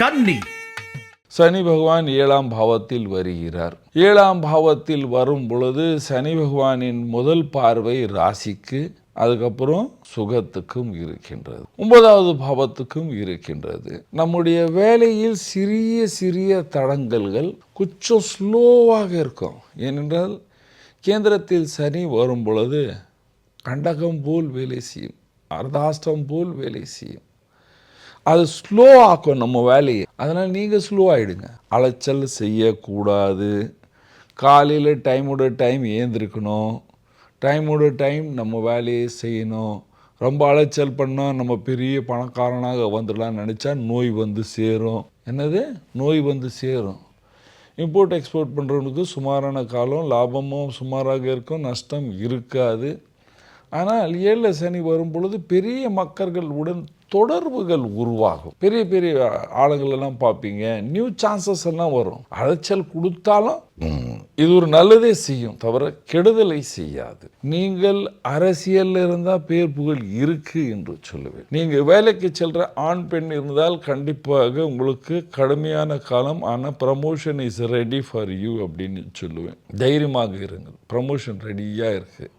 கன்னி சனி பகவான் ஏழாம் பாவத்தில் வருகிறார். ஏழாம் பாவத்தில் வரும் பொழுது சனி பகவானின் முதல் பார்வை ராசிக்கு அதுக்கப்புறம் சுகத்துக்கும் இருக்கின்றது. ஒன்பதாவது பாவத்துக்கும் இருக்கின்றது. நம்முடைய வேலையில் சிறிய சிறிய தடங்கல்கள் கொஞ்சம் ஸ்லோவாக இருக்கும். ஏனென்றால் கேந்திரத்தில் சனி வரும் பொழுது கண்டகம் போல் வேலை செய்யும் அர்தாஷ்டம் போல் வேலை செய்யும். அது ஸ்லோ ஆக்கும் நம்ம வேலையை. அதனால் நீங்கள் ஸ்லோ ஆகிடுங்க அலைச்சல் செய்யக்கூடாது. காலையில் டைமோட டைம் ஏந்திருக்கணும். டைமோட டைம் நம்ம வேலையை செய்யணும். ரொம்ப அலைச்சல் பண்ணால் நம்ம பெரிய பணக்காரனாக வந்துடலாம்னு நினச்சா நோய் வந்து சேரும். என்னது? நோய் வந்து சேரும். இம்போர்ட் எக்ஸ்போர்ட் பண்ணுறவனுக்கு சுமாரான காலம் லாபமும் சுமாராக இருக்கும் நஷ்டம் இருக்காது. ஆனால் ஏழில் சனி வரும் பொழுது பெரிய மக்கள்களுடன் தொடர்புகள் உருவாகும். பெரிய பெரிய ஆளுங்கள் எல்லாம் பார்ப்பீங்க. நியூ சான்சஸ் எல்லாம் வரும். அலைச்சல் கொடுத்தாலும் இது ஒரு நல்லதே செய்யும். தவிர கெடுதலை செய்யாது. நீங்கள் அரசியலில் இருந்தால் பேர் புகழ் இருக்கு என்று சொல்லுவேன். நீங்கள் வேலைக்கு செல்ற ஆண் பெண் இருந்தால் கண்டிப்பாக உங்களுக்கு கடுமையான காலம் ஆனால் promotion is ready for you அப்படின்னு சொல்லுவேன். தைரியமாக இருங்கள். ப்ரமோஷன் ரெடியாக இருக்குது